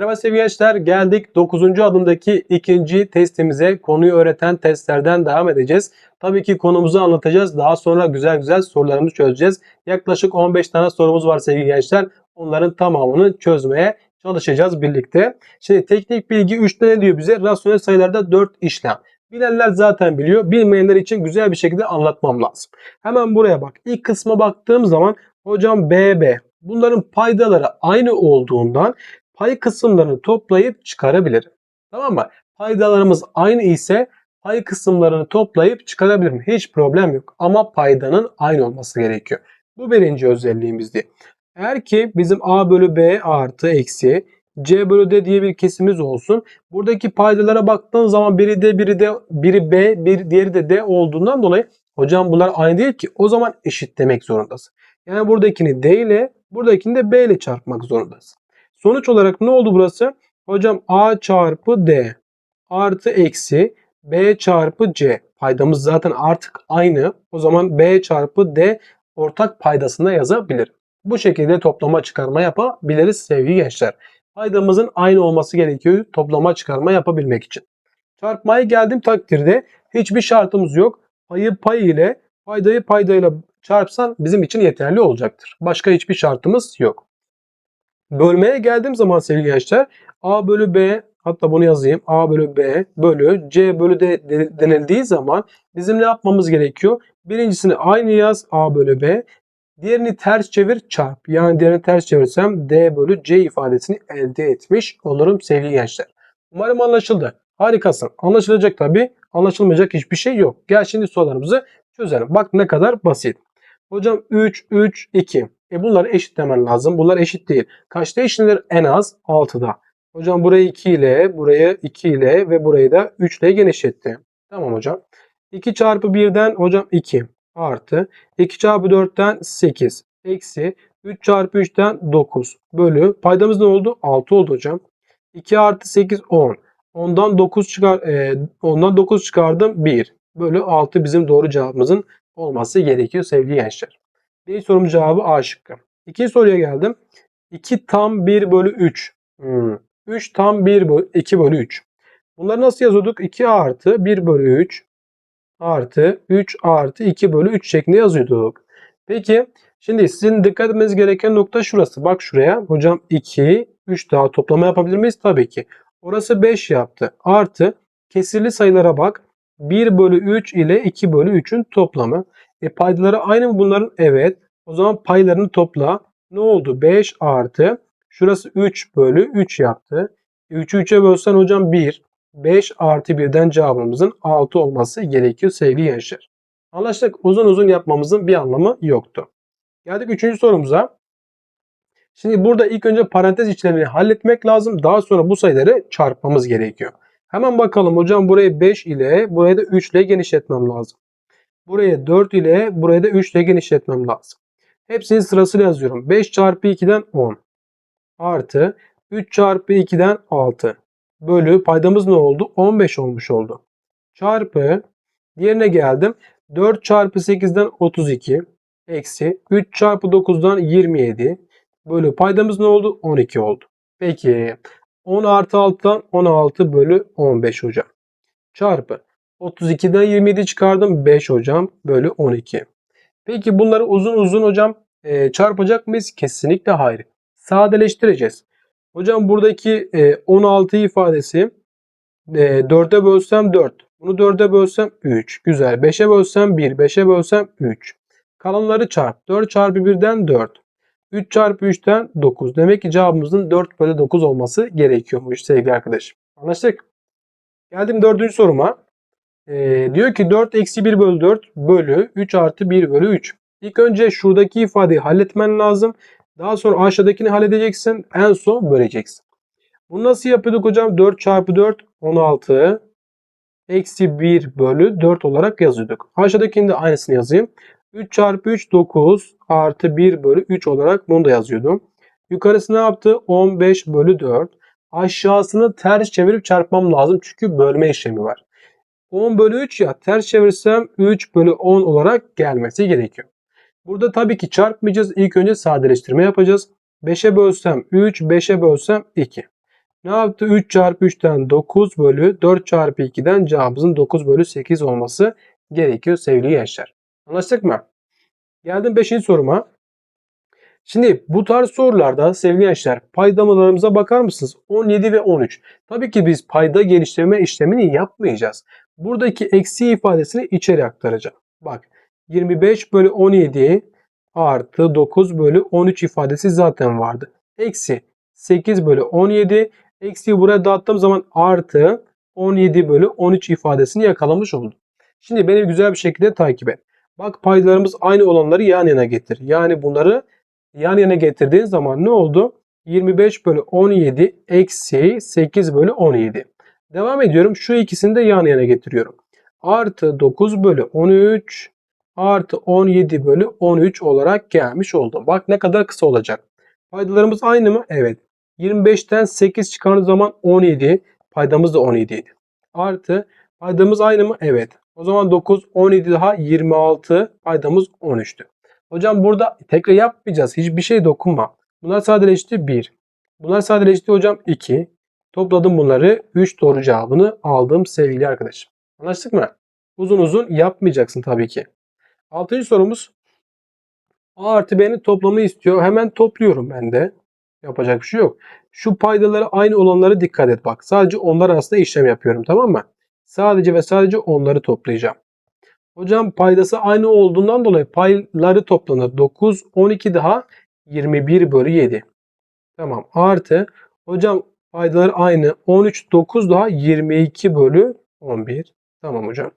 Merhaba sevgili gençler geldik 9. adımdaki ikinci testimize konuyu öğreten testlerden devam edeceğiz. Tabii ki konumuzu anlatacağız daha sonra güzel güzel sorularımızı çözeceğiz. Yaklaşık 15 tane sorumuz var sevgili gençler onların tamamını çözmeye çalışacağız birlikte. Şimdi teknik bilgi 3'te ne diyor bize? Rasyonel sayılarda 4 işlem. Bilenler zaten biliyor. Bilmeyenler için güzel bir şekilde anlatmam lazım. Hemen buraya bak. İlk kısma baktığım zaman hocam BB bunların paydaları aynı olduğundan pay kısımlarını toplayıp çıkarabilirim. Tamam mı? Paydalarımız aynı ise pay kısımlarını toplayıp çıkarabilirim. Hiç problem yok. Ama paydanın aynı olması gerekiyor. Bu birinci özelliğimizdi. Eğer ki bizim a bölü b artı eksi c bölü d diye bir kesimiz olsun. Buradaki paydalara baktığın zaman biri d biri d biri b bir diğeri de d olduğundan dolayı hocam bunlar aynı değil ki. O zaman eşit demek zorundasın. Yani buradakini d ile buradakini de b ile çarpmak zorundasın. Sonuç olarak ne oldu burası? Hocam A çarpı D artı eksi B çarpı C. Paydamız zaten artık aynı. O zaman B çarpı D ortak paydasında yazabilirim. Bu şekilde toplama çıkarma yapabiliriz sevgili gençler. Paydamızın aynı olması gerekiyor toplama çıkarma yapabilmek için. Çarpmaya geldiğim takdirde hiçbir şartımız yok. Payı pay ile paydayı paydayla çarpsan bizim için yeterli olacaktır. Başka hiçbir şartımız yok. Bölmeye geldiğim zaman sevgili gençler A bölü B hatta bunu yazayım. A bölü B bölü C bölü D denildiği zaman bizim ne yapmamız gerekiyor? Birincisini aynı yaz A bölü B. Diğerini ters çevir çarp. Yani diğerini ters çevirsem D bölü C ifadesini elde etmiş olurum sevgili gençler. Umarım anlaşıldı. Harikasın. Anlaşılacak tabi. Anlaşılmayacak hiçbir şey yok. Gel şimdi sorularımızı çözelim. Bak ne kadar basit. Hocam 3, 3, 2. E bunları eşitlemen lazım. Bunlar eşit değil. Kaçta eşitlenir? En az 6'da. Hocam burayı 2 ile, burayı 2 ile ve burayı da 3 ile genişletti. Tamam hocam. 2 çarpı 1'den hocam 2 artı 2 çarpı 4'ten 8 eksi 3 çarpı 3'ten 9 bölü paydamız ne oldu? 6 oldu hocam. 2 artı 8 10. Ondan 9 çıkar e, ondan 9 çıkardım 1 bölü 6 bizim doğru cevabımızın olması gerekiyor sevgili gençler. Birinci sorunun cevabı A şıkkı. İkinci soruya geldim. 2 tam 1 bölü 3. Hmm. 3 tam 1 bölü 2 bölü 3. Bunları nasıl yazıyorduk? 2 artı 1 bölü 3 artı 3 artı 2 bölü 3 şeklinde yazıyorduk. Peki şimdi sizin dikkat etmeniz gereken nokta şurası. Bak şuraya. Hocam 2, 3 daha toplama yapabilir miyiz? Tabii ki. Orası 5 yaptı. Artı kesirli sayılara bak. 1 bölü 3 ile 2 bölü 3'ün toplamı. E paydaları aynı mı bunların? Evet. O zaman paylarını topla. Ne oldu? 5 artı. Şurası 3 bölü 3 yaptı. 3'ü 3'e bölsen hocam 1. 5 artı 1'den cevabımızın 6 olması gerekiyor sevgili gençler. Anlaştık. Uzun uzun yapmamızın bir anlamı yoktu. Geldik 3. sorumuza. Şimdi burada ilk önce parantez içlerini halletmek lazım. Daha sonra bu sayıları çarpmamız gerekiyor. Hemen bakalım hocam burayı 5 ile burayı da 3 ile genişletmem lazım. Buraya 4 ile buraya da 3 ile genişletmem lazım. Hepsini sırasıyla yazıyorum. 5 çarpı 2'den 10 artı 3 çarpı 2'den 6 bölü paydamız ne oldu? 15 olmuş oldu. Çarpı diğerine geldim. 4 çarpı 8'den 32 eksi 3 çarpı 9'dan 27 bölü paydamız ne oldu? 12 oldu. Peki 10 artı 6'dan 16 bölü 15 hocam. Çarpı 32'den 27 çıkardım 5 hocam bölü 12. Peki bunları uzun uzun hocam e, çarpacak mıyız? Kesinlikle hayır. Sadeleştireceğiz. Hocam buradaki e, 16 ifadesi e, 4'e bölsem 4. Bunu 4'e bölsem 3. Güzel. 5'e bölsem 1. 5'e bölsem 3. Kalanları çarp. 4 çarpı 1'den 4. 3 çarpı 3'ten 9. Demek ki cevabımızın 4 bölü 9 olması gerekiyormuş sevgili arkadaşım. Anlaştık. Geldim dördüncü soruma. Ee, diyor ki 4 eksi 1 bölü 4 bölü 3 artı 1 bölü 3. İlk önce şuradaki ifadeyi halletmen lazım. Daha sonra aşağıdakini halledeceksin. En son böleceksin. Bunu nasıl yapıyorduk hocam? 4 çarpı 4 16 eksi 1 bölü 4 olarak yazıyorduk. Aşağıdakini de aynısını yazayım. 3 çarpı 3 9 artı 1 bölü 3 olarak bunu da yazıyordum. Yukarısı ne yaptı? 15 bölü 4. Aşağısını ters çevirip çarpmam lazım. Çünkü bölme işlemi var. 10 bölü 3 ya ters çevirsem 3 bölü 10 olarak gelmesi gerekiyor. Burada tabii ki çarpmayacağız. İlk önce sadeleştirme yapacağız. 5'e bölsem 3, 5'e bölsem 2. Ne yaptı? 3 çarpı 3'ten 9 bölü 4 çarpı 2'den cevabımızın 9 bölü 8 olması gerekiyor sevgili gençler. Anlaştık mı? Geldim 5. soruma. Şimdi bu tarz sorularda sevgili gençler paydamalarımıza bakar mısınız? 17 ve 13. Tabii ki biz payda geliştirme işlemini yapmayacağız. Buradaki eksi ifadesini içeri aktaracağım. Bak 25 bölü 17 artı 9 bölü 13 ifadesi zaten vardı. Eksi 8 bölü 17 eksiyi buraya dağıttığım zaman artı 17 bölü 13 ifadesini yakalamış oldum. Şimdi beni güzel bir şekilde takip et. Bak paydalarımız aynı olanları yan yana getir. Yani bunları yan yana getirdiğin zaman ne oldu? 25 bölü 17 eksi 8 bölü 17. Devam ediyorum. Şu ikisini de yan yana getiriyorum. Artı 9 bölü 13 artı 17 bölü 13 olarak gelmiş oldu. Bak ne kadar kısa olacak. Paydalarımız aynı mı? Evet. 25'ten 8 çıkardığı zaman 17. Paydamız da 17 idi. Artı paydamız aynı mı? Evet. O zaman 9, 17 daha 26. Paydamız 13'tü. Hocam burada tekrar yapmayacağız. Hiçbir şey dokunma. Bunlar sadeleşti 1. Bunlar sadeleşti hocam 2. Topladım bunları. 3 doğru cevabını aldım sevgili arkadaşım. Anlaştık mı? Uzun uzun yapmayacaksın tabii ki. Altıncı sorumuz. A artı B'nin toplamını istiyor. Hemen topluyorum ben de. Yapacak bir şey yok. Şu paydaları aynı olanlara dikkat et bak. Sadece onlar arasında işlem yapıyorum tamam mı? Sadece ve sadece onları toplayacağım. Hocam paydası aynı olduğundan dolayı payları toplanır. 9, 12 daha 21 bölü 7. Tamam artı. Hocam paydalar aynı. 13, 9 daha 22 bölü 11. Tamam hocam.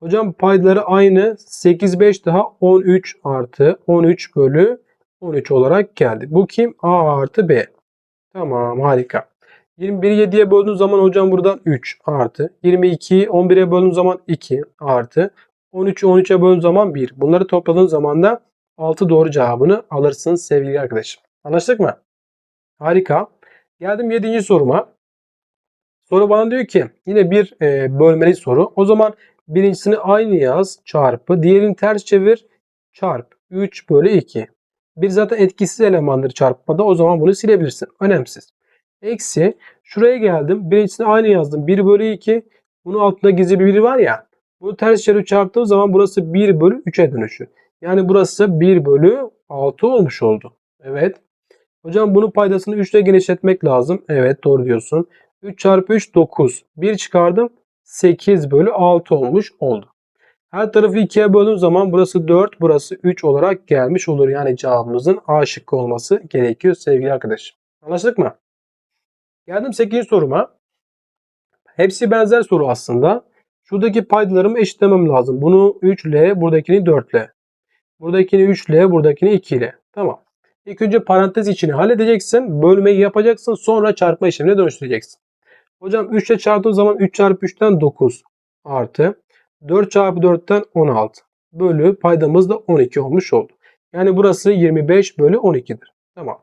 Hocam paydaları aynı. 8, 5 daha 13 artı 13 bölü 13 olarak geldi. Bu kim? A artı B. Tamam harika. 21'i 7'ye böldüğün zaman hocam buradan 3 artı. 22'yi 11'e böldüğün zaman 2 artı. 13'ü 13'e böldüğün zaman 1. Bunları topladığın zaman da 6 doğru cevabını alırsınız sevgili arkadaşım. Anlaştık mı? Harika. Geldim 7. soruma. Soru bana diyor ki yine bir e, bölmeli soru. O zaman birincisini aynı yaz çarpı. Diğerini ters çevir çarp. 3 bölü 2. Bir zaten etkisiz elemandır çarpmada. O zaman bunu silebilirsin. Önemsiz. Eksi. Şuraya geldim. Birincisini aynı yazdım. 1 bölü 2. Bunun altında gizli bir biri var ya. Bunu ters çevirip çarptığım zaman burası 1 bölü 3'e dönüşür. Yani burası 1 bölü 6 olmuş oldu. Evet. Hocam bunun paydasını 3 ile genişletmek lazım. Evet doğru diyorsun. 3 çarpı 3 9. 1 çıkardım. 8 bölü 6 olmuş oldu. Her tarafı 2'ye böldüğüm zaman burası 4, burası 3 olarak gelmiş olur. Yani cevabımızın A şıkkı olması gerekiyor sevgili arkadaşım. Anlaştık mı? Geldim 8. soruma. Hepsi benzer soru aslında. Şuradaki paydalarımı eşitlemem lazım. Bunu 3 ile, buradakini 4 ile. Buradakini 3 ile, buradakini 2 ile. Tamam. İlk önce parantez içini halledeceksin. Bölmeyi yapacaksın. Sonra çarpma işlemine dönüştüreceksin. Hocam 3 ile çarptığım zaman 3 çarpı 3'ten 9 artı 4 çarpı 4'ten 16 bölü paydamız da 12 olmuş oldu. Yani burası 25 bölü 12'dir. Tamam.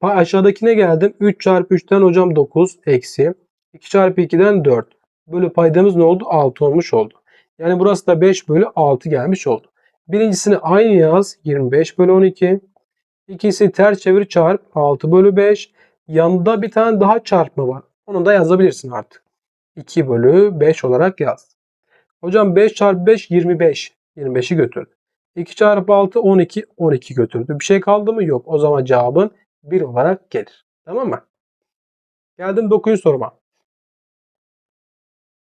Aşağıdakine geldim. 3 çarpı 3'ten hocam 9 eksi 2 çarpı 2'den 4 bölü paydamız ne oldu? 6 olmuş oldu. Yani burası da 5 bölü 6 gelmiş oldu. Birincisini aynı yaz 25 bölü 12. İkisi ters çevir çarp 6 bölü 5. Yanında bir tane daha çarpma var. Onu da yazabilirsin artık. 2 bölü 5 olarak yaz. Hocam 5 çarpı 5 25. 25'i götürdü. 2 çarpı 6 12. 12 götürdü. Bir şey kaldı mı? Yok. O zaman cevabın 1 olarak gelir. Tamam mı? Geldim 9. soruma.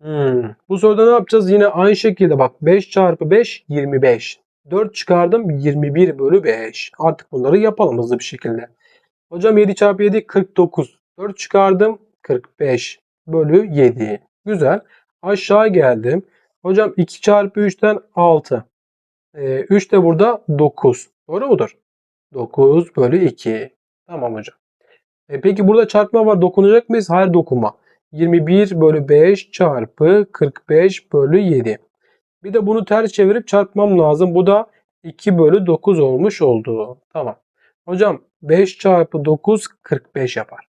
Hmm. Bu soruda ne yapacağız? Yine aynı şekilde bak 5 çarpı 5 25. 4 çıkardım 21 bölü 5. Artık bunları yapalım hızlı bir şekilde. Hocam 7 çarpı 7 49. 4 çıkardım 45 bölü 7. Güzel. Aşağı geldim. Hocam 2 çarpı 3'ten 6. Ee, 3 de burada 9. Doğru mudur? 9 bölü 2. Tamam hocam. E peki burada çarpma var. Dokunacak mıyız? Hayır dokunma. 21 bölü 5 çarpı 45 bölü 7. Bir de bunu ters çevirip çarpmam lazım. Bu da 2 bölü 9 olmuş oldu. Tamam. Hocam 5 çarpı 9 45 yapar.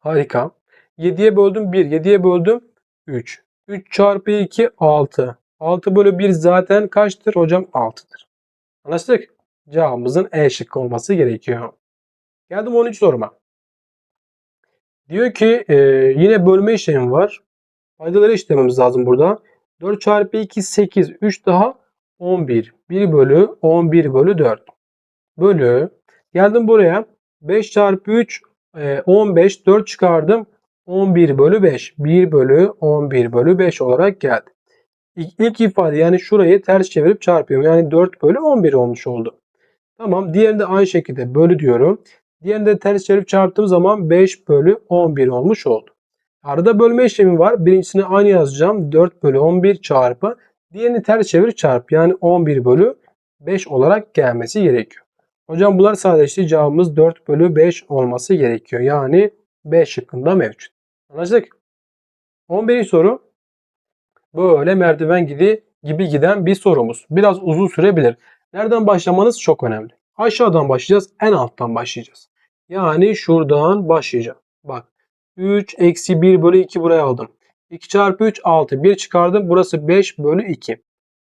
Harika. 7'ye böldüm 1. 7'ye böldüm 3. 3 çarpı 2 6. 6 bölü 1 zaten kaçtır? Hocam 6'dır. Anlaştık. Cevabımızın E şıkkı olması gerekiyor. Geldim 13 soruma. Diyor ki e, yine bölme işlemi var. Paydaları işlememiz lazım burada. 4 çarpı 2 8. 3 daha 11. 1 bölü 11 bölü 4. Bölü. Geldim buraya. 5 çarpı 3 e, 15. 4 çıkardım. 11 bölü 5. 1 bölü 11 bölü 5 olarak geldi. İlk ifade yani şurayı ters çevirip çarpıyorum. Yani 4 bölü 11 olmuş oldu. Tamam. Diğerini de aynı şekilde bölü diyorum. Diğerini de ters çevirip çarptığım zaman 5 bölü 11 olmuş oldu. Arada bölme işlemi var. Birincisini aynı yazacağım. 4 bölü 11 çarpı. Diğerini ters çevir çarp. Yani 11 bölü 5 olarak gelmesi gerekiyor. Hocam bunlar sadece cevabımız 4 bölü 5 olması gerekiyor. Yani B şıkkında mevcut. Anlaştık. 11. soru. Böyle merdiven gibi, gibi giden bir sorumuz. Biraz uzun sürebilir. Nereden başlamanız çok önemli. Aşağıdan başlayacağız. En alttan başlayacağız. Yani şuradan başlayacağım. Bak 3 eksi 1 bölü 2 buraya aldım. 2 çarpı 3 6. 1 çıkardım. Burası 5 bölü 2.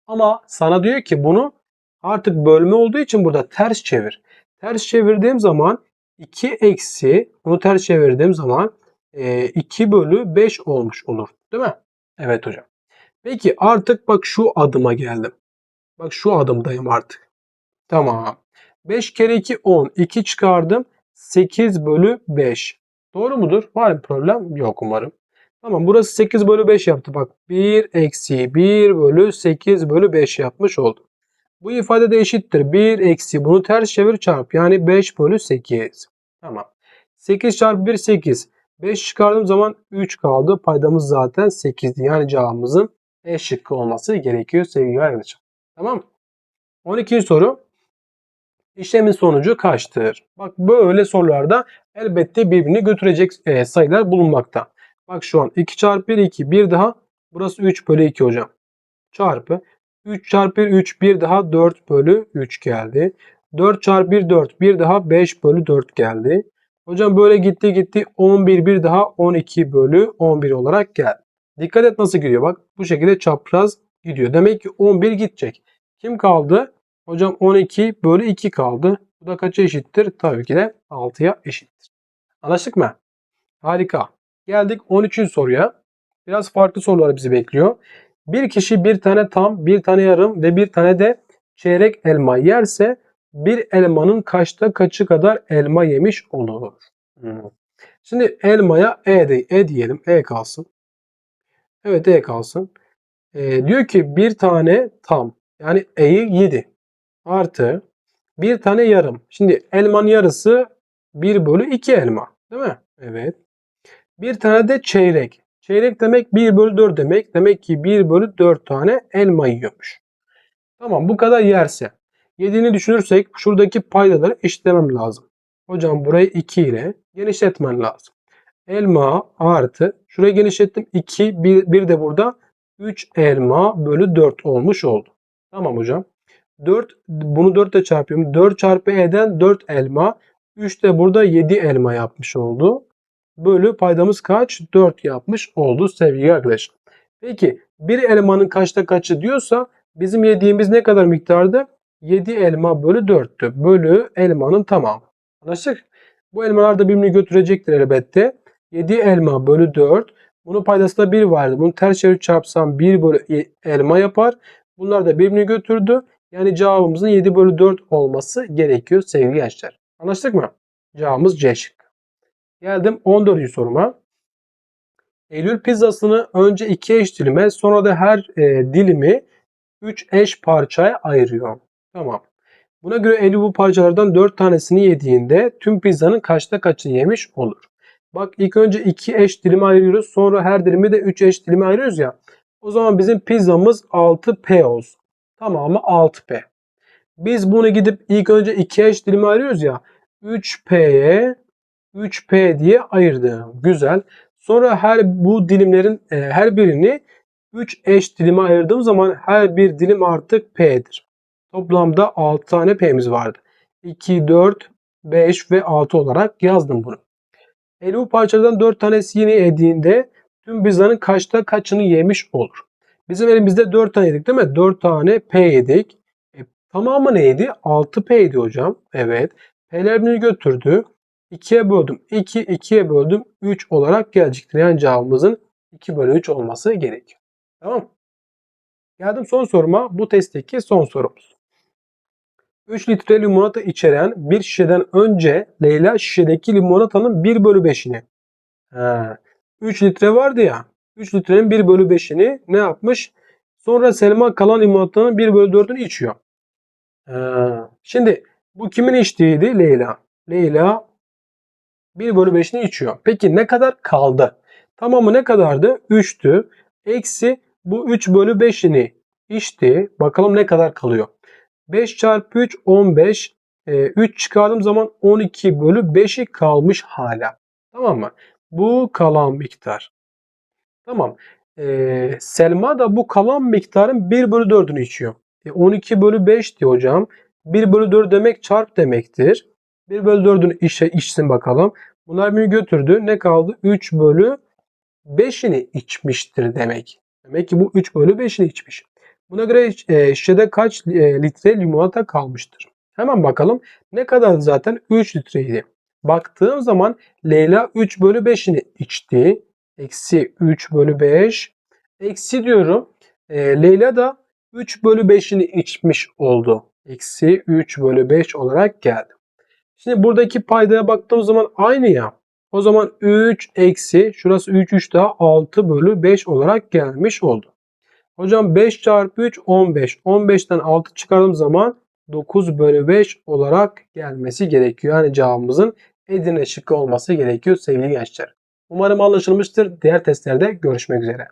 Ama sana diyor ki bunu artık bölme olduğu için burada ters çevir. Ters çevirdiğim zaman 2 eksi bunu ters çevirdiğim zaman e, 2 bölü 5 olmuş olur. Değil mi? Evet hocam. Peki artık bak şu adıma geldim. Bak şu adımdayım artık. Tamam. 5 kere 2 10. 2 çıkardım. 8 bölü 5. Doğru mudur? Var bir problem? Yok umarım. Tamam burası 8 bölü 5 yaptı. Bak 1 eksi 1 bölü 8 bölü 5 yapmış oldu. Bu ifade de eşittir. 1 eksi bunu ters çevir çarp. Yani 5 bölü 8. Tamam. 8 çarpı 1 8. 5 çıkardığım zaman 3 kaldı. Paydamız zaten 8'di. Yani cevabımızın E şıkkı olması gerekiyor sevgili arkadaşlar. Tamam mı? 12. soru. İşlemin sonucu kaçtır? Bak böyle sorularda elbette birbirini götürecek e, sayılar bulunmakta. Bak şu an 2 çarpı 1 2 bir daha burası 3 bölü 2 hocam. Çarpı 3 çarpı 1 3 bir daha 4 bölü 3 geldi. 4 çarpı 1 4 bir daha 5 bölü 4 geldi. Hocam böyle gitti gitti 11 bir daha 12 bölü 11 olarak geldi. Dikkat et nasıl gidiyor bak bu şekilde çapraz gidiyor. Demek ki 11 gidecek. Kim kaldı? Hocam 12 bölü 2 kaldı. Bu da kaça eşittir? Tabii ki de 6'ya eşittir. Anlaştık mı? Harika. Geldik 13. soruya. Biraz farklı sorular bizi bekliyor. Bir kişi bir tane tam, bir tane yarım ve bir tane de çeyrek elma yerse bir elmanın kaçta kaçı kadar elma yemiş olur? Hmm. Şimdi elmaya E, de, e diyelim. E kalsın. Evet E kalsın. E, diyor ki bir tane tam. Yani E'yi 7 artı bir tane yarım. Şimdi elmanın yarısı 1 bölü 2 elma. Değil mi? Evet. Bir tane de çeyrek. Çeyrek demek 1 bölü 4 demek. Demek ki 1 bölü 4 tane elma yiyormuş. Tamam bu kadar yerse. Yediğini düşünürsek şuradaki paydaları eşitlemem lazım. Hocam burayı 2 ile genişletmen lazım. Elma artı şurayı genişlettim 2 bir, bir de burada 3 elma bölü 4 olmuş oldu. Tamam hocam. 4 bunu 4 ile çarpıyorum. 4 çarpı e'den 4 elma. 3 de burada 7 elma yapmış oldu. Bölü paydamız kaç? 4 yapmış oldu sevgili arkadaşlar. Peki bir elmanın kaçta kaçı diyorsa bizim yediğimiz ne kadar miktardı? 7 elma bölü 4'tü. Bölü elmanın tamamı. Anlaştık? Bu elmalar da birbirini götürecektir elbette. 7 elma bölü 4. Bunun paydasında 1 vardı. Bunu ters çevirip çarpsam 1 bölü elma yapar. Bunlar da birbirini götürdü. Yani cevabımızın 7 bölü 4 olması gerekiyor sevgili gençler. Anlaştık mı? Cevabımız C şıkkı. Geldim 14. soruma. Eylül pizzasını önce 2 eş dilime sonra da her e, dilimi 3 eş parçaya ayırıyor. Tamam. Buna göre Eylül bu parçalardan 4 tanesini yediğinde tüm pizzanın kaçta kaçını yemiş olur. Bak ilk önce 2 eş dilime ayırıyoruz. Sonra her dilimi de 3 eş dilime ayırıyoruz ya. O zaman bizim pizzamız 6P olsun. Tamamı 6P. Biz bunu gidip ilk önce 2 eş dilime ayırıyoruz ya. 3P'ye 3P diye ayırdım. Güzel. Sonra her bu dilimlerin e, her birini 3 eş dilime ayırdığım zaman her bir dilim artık P'dir. Toplamda 6 tane P'miz vardı. 2, 4, 5 ve 6 olarak yazdım bunu. E bu parçalardan 4 tanesi yine yediğinde tüm pizzanın kaçta kaçını yemiş olur. Bizim elimizde 4 tane yedik değil mi? 4 tane P yedik. E, tamamı neydi? 6 P yedi hocam. Evet. P'ler birbirini götürdü. 2'ye böldüm. 2, 2'ye böldüm. 3 olarak gelecektir. Yani cevabımızın 2 bölü 3 olması gerekiyor. Tamam. Geldim son soruma. Bu testteki son sorumuz. 3 litre limonata içeren bir şişeden önce Leyla şişedeki limonatanın 1 bölü 5'ini. He. 3 litre vardı ya. 3 litrenin 1 bölü 5'ini ne yapmış? Sonra Selma kalan limonatanın 1 bölü 4'ünü içiyor. He. Şimdi bu kimin içtiğiydi? Leyla. Leyla 1 bölü 5'ini içiyor. Peki ne kadar kaldı? Tamamı ne kadardı? 3'tü. Eksi bu 3 bölü 5'ini içti. Bakalım ne kadar kalıyor. 5 çarpı 3 15. Ee, 3 çıkardığım zaman 12 bölü 5'i kalmış hala. Tamam mı? Bu kalan miktar. Tamam. Ee, Selma da bu kalan miktarın 1 bölü 4'ünü içiyor. E, 12 bölü 5 diyor hocam. 1 bölü 4 demek çarp demektir. 1 bölü 4'ünü işe içsin bakalım. Bunlar beni götürdü. Ne kaldı? 3 bölü 5'ini içmiştir demek. Demek ki bu 3 bölü 5'ini içmiş. Buna göre e, şişede kaç e, litre limonata kalmıştır? Hemen bakalım. Ne kadardı zaten? 3 litreydi. Baktığım zaman Leyla 3 bölü 5'ini içti. Eksi 3 bölü 5. Eksi diyorum. E, Leyla da 3 bölü 5'ini içmiş oldu. Eksi 3 bölü 5 olarak geldi. Şimdi buradaki paydaya baktığım zaman aynı ya. O zaman 3 eksi şurası 3 3 daha 6 bölü 5 olarak gelmiş oldu. Hocam 5 çarpı 3 15. 15'ten 6 çıkardığım zaman 9 bölü 5 olarak gelmesi gerekiyor. Yani cevabımızın Edirne şıkkı olması gerekiyor sevgili gençler. Umarım anlaşılmıştır. Diğer testlerde görüşmek üzere.